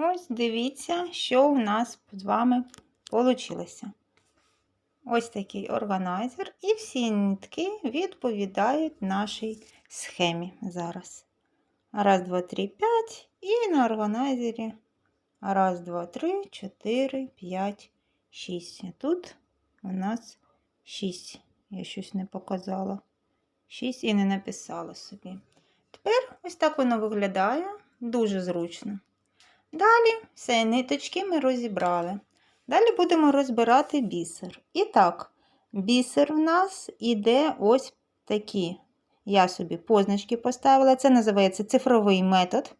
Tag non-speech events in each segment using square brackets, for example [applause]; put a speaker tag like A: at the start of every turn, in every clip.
A: Ось дивіться, що у нас з вами вийшло. Ось такий органайзер, і всі нитки відповідають нашій схемі зараз. Раз, два, три, п'ять. І на органайзері раз, два, три, чотири, п'ять, шість. Тут у нас шість. Я щось не показала. Шість і не написала собі. Тепер ось так воно виглядає. Дуже зручно. Далі все, ниточки ми розібрали. Далі будемо розбирати бісер. І так, бісер в нас іде ось такі. Я собі позначки поставила. Це називається цифровий метод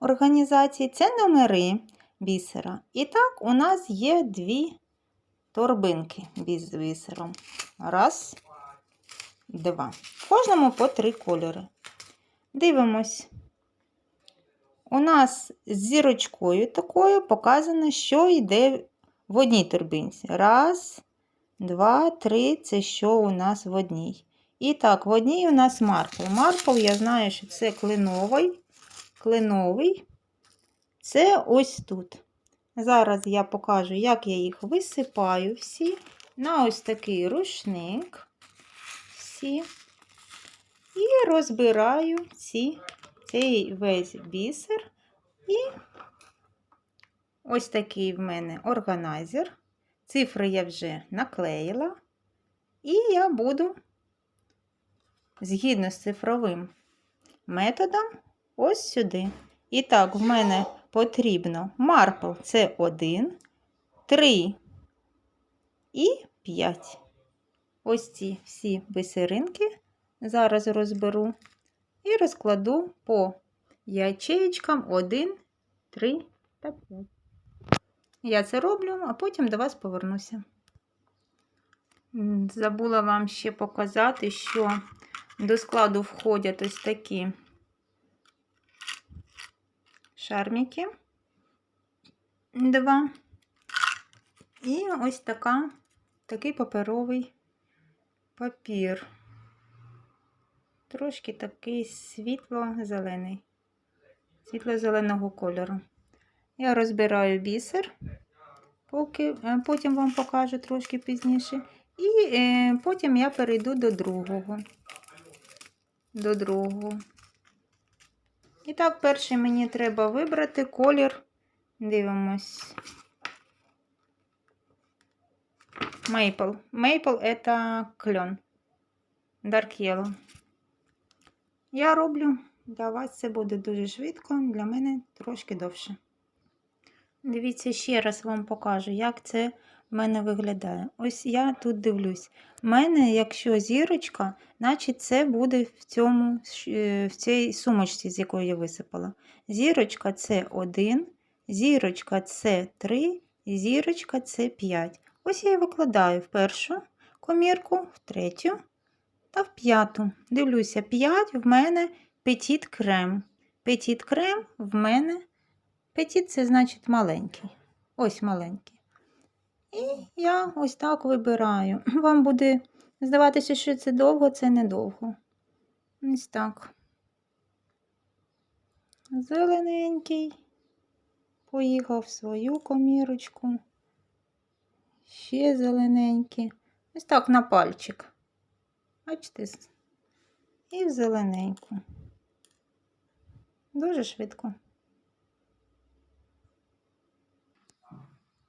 A: організації. Це номери бісера. І так, у нас є дві торбинки з бісером. Раз, два. В кожному по три кольори. Дивимось. У нас зірочкою такою показано, що йде в одній торбинці. Раз, два, три це що у нас в одній. І так, в одній у нас марпл. Марпл, я знаю, що це клиновий. Клиновий. Це ось тут. Зараз я покажу, як я їх висипаю всі на ось такий рушник. Всі. І розбираю ці, цей весь бісер. І ось такий в мене органайзер. Цифри я вже наклеїла. І я буду, згідно з цифровим методом, ось сюди. І так, в мене потрібно марпл це 1, 3 і 5. Ось ці всі бисеринки зараз розберу і розкладу по ячеєчкам 1, 3 та 5. Я це роблю, а потім до вас повернуся. Забула вам ще показати, що до складу входять ось такі шарміки. Два. І ось така, такий паперовий папір. Трошки такий світло-зелений, світло-зеленого кольору. Я розбираю бісер, поки, е, потім вам покажу трошки пізніше. І е, потім я перейду до другого. До другого. І так, перший мені треба вибрати колір. Дивимось. Maple. Maple це кльон. Dark Yellow. Я роблю, для вас це буде дуже швидко, для мене трошки довше. Дивіться, ще раз вам покажу, як це в мене виглядає. Ось я тут дивлюсь. У мене, якщо зірочка, значить це буде в цьому, е, в цій сумочці, з якої я висипала. Зірочка це 1, зірочка це 3, зірочка це 5. Ось я її викладаю в першу комірку, в третю та в п'яту. Дивлюся, 5 в мене петіт крем. Петіт крем в мене. Петіт це значить маленький. Ось маленький. І я ось так вибираю. [clears throat] Вам буде здаватися, що це довго, це недовго. Ось так. Зелененький. Поїхав в свою комірочку. Ще зелененький. Ось так на пальчик. Бачите? І в зелененьку. Дуже швидко.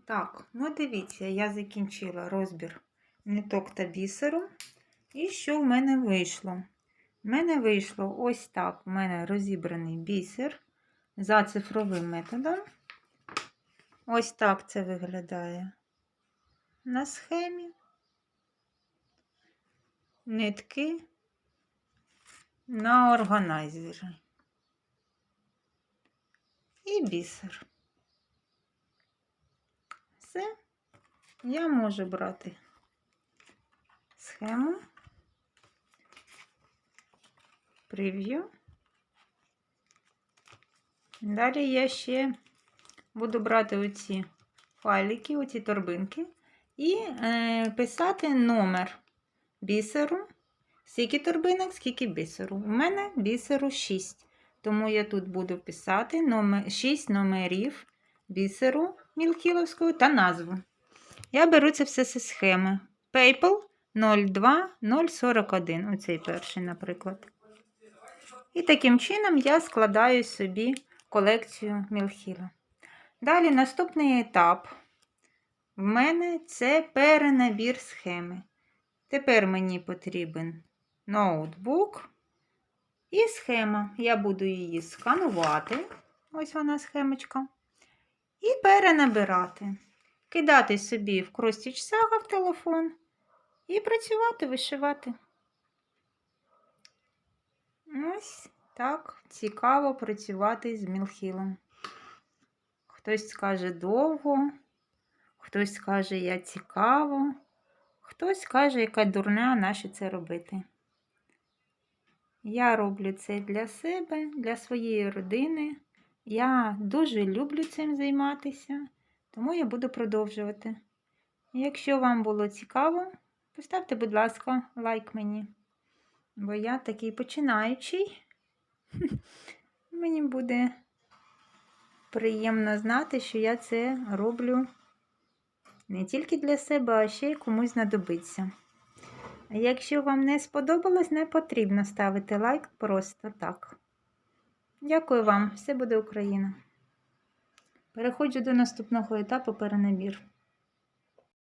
A: Так, ну дивіться, я закінчила розбір ниток та бісеру. І що в мене вийшло? В мене вийшло ось так: у мене розібраний бісер за цифровим методом. Ось так це виглядає на схемі. Нитки на органайзері. І бісер. Все, я можу брати схему, прев'ю. Далі я ще буду брати оці файлики, оці торбинки, і е, писати номер бісеру. Скільки торбинок, скільки бісеру. У мене бісеру 6. Тому я тут буду писати 6 номерів бісеру мілкіловського та назву. Я беру це все зі схеми. PayPal 02041. Оцей перший, наприклад. І таким чином я складаю собі колекцію мілхіла. Далі наступний етап. В мене це перенабір схеми. Тепер мені потрібен ноутбук і схема. Я буду її сканувати. Ось вона схемочка. І перенабирати. Кидати собі в Кростіч Сага в телефон і працювати, вишивати. Ось так цікаво працювати з мілхілом. Хтось скаже довго, хтось скаже я цікаво, хтось скаже, яка дурня нащо це робити. Я роблю це для себе, для своєї родини. Я дуже люблю цим займатися, тому я буду продовжувати. Якщо вам було цікаво, поставте, будь ласка, лайк мені. Бо я такий починаючий. [laughs] Мені буде приємно знати, що я це роблю не тільки для себе, а ще й комусь знадобиться. Якщо вам не сподобалось, не потрібно ставити лайк просто так. Дякую вам, все буде Україна. Переходжу до наступного етапу перенабір.